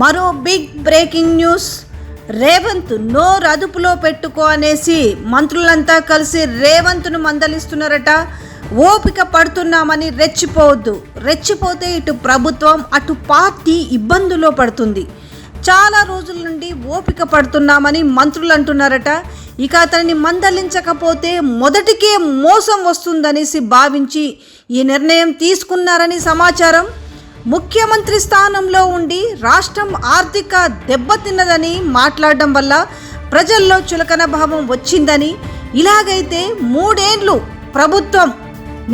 మరో big breaking news. Revanth నోరు అదుపులో పెట్టుకో అనేసి మంత్రులంతా కలిసి రేవంత్ను మందలిస్తున్నారట. ఓపిక పడుతున్నామని రెచ్చిపోవద్దు. రెచ్చిపోతే ఇటు ప్రభుత్వం అటు పార్టీ ఇబ్బందులో పడుతుంది. చాలా రోజుల నుండి ఓపిక పడుతున్నామని మంత్రులు అంటున్నారట. ఇక అతన్ని మందలించకపోతే మొదటికే మోసం వస్తుందనేసి భావించి ఈ నిర్ణయం తీసుకున్నారని సమాచారం. ముఖ్యమంత్రి స్థానంలో ఉండి రాష్ట్రం ఆర్థిక దెబ్బతిన్నదని మాట్లాడడం వల్ల ప్రజల్లో చులకన భావం వచ్చిందని ఇలాగైతే మూడేండ్లు ప్రభుత్వం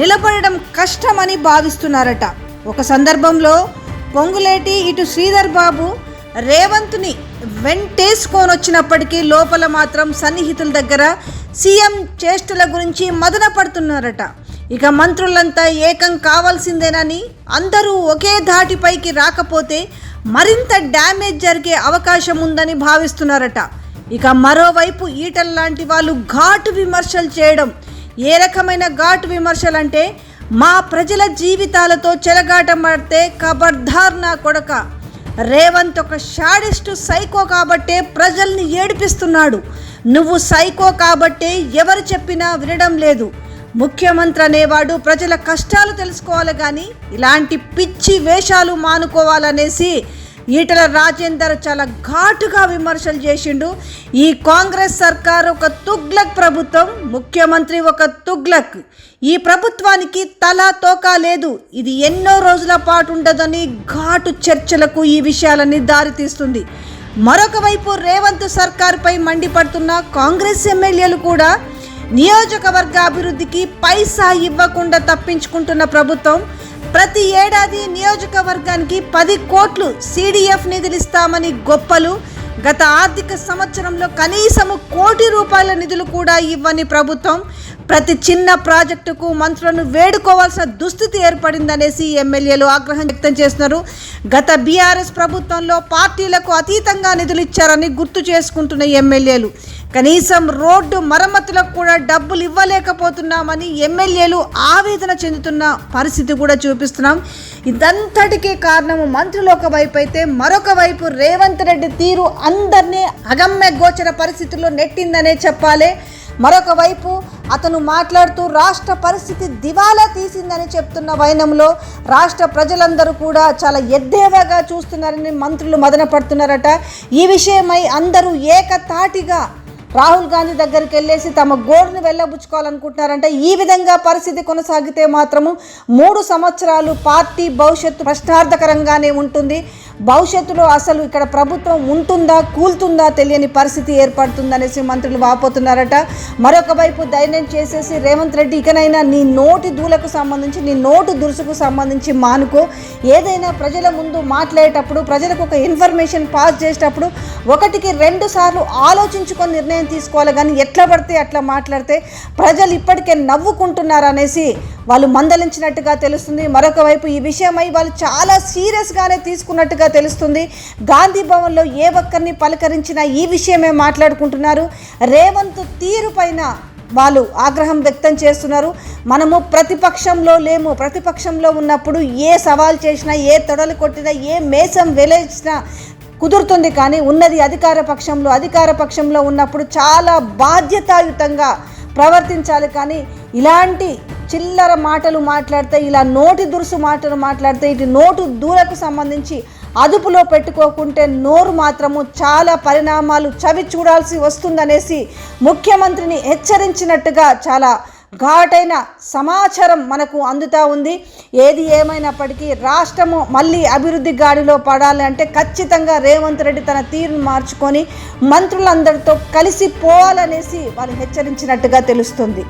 నిలబడడం కష్టమని భావిస్తున్నారట. ఒక సందర్భంలో పొంగులేటి ఇటు శ్రీధర్ బాబు రేవంత్ని వెంటేసుకొని వచ్చినప్పటికీ లోపల మాత్రం సన్నిహితుల దగ్గర సీఎం చేష్టల గురించి మదన పడుతున్నారట. ఇక మంత్రులంతా ఏకం కావాల్సిందేనని అందరూ ఒకే ధాటిపైకి రాకపోతే మరింత డ్యామేజ్ జరిగే అవకాశం ఉందని భావిస్తున్నారట. ఇక మరోవైపు ఈటల్ లాంటి వాళ్ళు ఘాటు విమర్శలు చేయడం ఏ రకమైన ఘాటు విమర్శలు అంటే మా ప్రజల జీవితాలతో చెలగాటమాడితే కబర్ధార్ నా కొడక. రేవంత్ ఒక షాడిస్టు సైకో కాబట్టే ప్రజల్ని ఏడిపిస్తున్నాడు. నువ్వు సైకో కాబట్టే ఎవరు చెప్పినా వినడం లేదు. ముఖ్యమంత్రి అనేవాడు ప్రజల కష్టాలు తెలుసుకోవాలి కానీ ఇలాంటి పిచ్చి వేషాలు మానుకోవాలనేసి ఈటల రాజేందర్ చాలా ఘాటుగా విమర్శలు చేసిండు. ఈ కాంగ్రెస్ సర్కార్ ఒక తుగ్లక్ ప్రభుత్వం ముఖ్యమంత్రి ఒక తుగ్లక్. ఈ ప్రభుత్వానికి తల తోక లేదు. ఇది ఎన్నో రోజుల పాటు ఉండదని ఘాటు చర్చలకు ఈ విషయాలన్నీ దారితీస్తుంది మరొక వైపు రేవంత్ సర్కార్పై మండిపడుతున్న కాంగ్రెస్ ఎమ్మెల్యేలు కూడా నియోజకవర్గ అభివృద్ధికి పైసా ఇవ్వకుండా తప్పించుకుంటున్న ప్రభుత్వం ప్రతి ఏడాది నియోజకవర్గానికి పది కోట్లు సిడిఎఫ్ నిధులు ఇస్తామని గొప్పలు గత ఆర్థిక సంవత్సరంలో కనీసము కోటి రూపాయల నిధులు కూడా ఇవ్వని ప్రభుత్వం ప్రతి చిన్న ప్రాజెక్టుకు మంత్రులను వేడుకోవాల్సిన దుస్థితి ఏర్పడిందనేసి ఎమ్మెల్యేలు ఆగ్రహం వ్యక్తం చేస్తున్నారు. గత బీఆర్ఎస్ ప్రభుత్వంలో పార్టీలకు అతీతంగా నిధులు ఇచ్చారని గుర్తు చేసుకుంటున్న ఎమ్మెల్యేలు కనీసం రోడ్డు మరమ్మతులకు కూడా డబ్బులు ఇవ్వలేకపోతున్నామని ఎమ్మెల్యేలు ఆవేదన చెందుతున్న పరిస్థితి కూడా చూపిస్తున్నాం. ఇదంతటికీ కారణము మంత్రులు ఒక వైపు అయితే మరొక వైపు రేవంత్ రెడ్డి తీరు అందరినీ అగమ్య గోచర పరిస్థితుల్లో నెట్టిందనే చెప్పాలి. మరొక వైపు అతను మాట్లాడుతూ రాష్ట్ర పరిస్థితి దివాలా తీసిందని చెప్తున్న వైనంలో రాష్ట్ర ప్రజలందరూ కూడా చాలా ఎద్దేవాగా చూస్తున్నారని మంత్రులు మదన పడుతున్నారట. ఈ విషయమై అందరూ ఏకతాటిగా రాహుల్ గాంధీ దగ్గరికి వెళ్ళేసి తమ గోడును వెళ్ళబుచ్చుకోవాలనుకుంటున్నారంటే ఈ విధంగా పరిస్థితి కొనసాగితే మాత్రము మూడు సంవత్సరాలు పార్టీ భవిష్యత్తు ప్రశ్నార్థకరంగానే ఉంటుంది. భవిష్యత్తులో అసలు ఇక్కడ ప్రభుత్వం ఉంటుందా కూలుతుందా తెలియని పరిస్థితి ఏర్పడుతుందనేసి మంత్రులు వాపోతున్నారట. మరొక వైపు ధైర్యం చేసేసి రేవంత్ రెడ్డి ఇకనైనా నీ నోటి దూలకు సంబంధించి నీ నోటు దురుసుకు సంబంధించి మానుకో. ఏదైనా ప్రజల ముందు మాట్లాడేటప్పుడు ప్రజలకు ఒక ఇన్ఫర్మేషన్ పాస్ చేసేటప్పుడు ఒకటికి రెండు సార్లు ఆలోచించుకొని నిర్ణయం తీసుకోవాలి. కానీ ఎట్లా పడితే అట్లా మాట్లాడితే ప్రజలు ఇప్పటికే నవ్వుకుంటున్నారు అనేసి వాళ్ళు మందలించినట్టుగా తెలుస్తుంది. మరొక వైపు ఈ విషయమై వాళ్ళు చాలా సీరియస్గానే తీసుకున్నట్టుగా తెలుస్తుంది. గాంధీ భవన్లో ఏ ఒక్కరిని పలకరించినా ఈ విషయమే మాట్లాడుకుంటున్నారు. రేవంత్ తీరు పైన వాళ్ళు ఆగ్రహం వ్యక్తం చేస్తున్నారు. మనము ప్రతిపక్షంలో లేము. ప్రతిపక్షంలో ఉన్నప్పుడు ఏ సవాల్ చేసినా ఏ తొడలు కొట్టినా ఏ మేసం వెలేసినా కుదురుతుంది కానీ ఉన్నది అధికార పక్షంలో అధికార పక్షంలో ఉన్నప్పుడు చాలా బాధ్యతాయుతంగా ప్రవర్తించాలి కానీ ఇలాంటి చిల్లర మాటలు మాట్లాడితే ఇలా నోటి దురుసు మాటలు మాట్లాడితే ఇటు నోటు దూరకు సంబంధించి అదుపులో పెట్టుకోకుంటే నోరు మాత్రము చాలా పరిణామాలు చవి చూడాల్సి వస్తుందనేసి ముఖ్యమంత్రిని హెచ్చరించినట్టుగా చాలా ఘాటైన సమాచారం మనకు అందుతూ ఉంది. ఏది ఏమైనప్పటికీ రాష్ట్రము మళ్ళీ అభివృద్ధి గాడిలో పడాలి అంటే ఖచ్చితంగా రేవంత్ రెడ్డి తన తీరును మార్చుకొని మంత్రులందరితో కలిసి పోవాలనేసి వాళ్ళు హెచ్చరించినట్టుగా తెలుస్తుంది.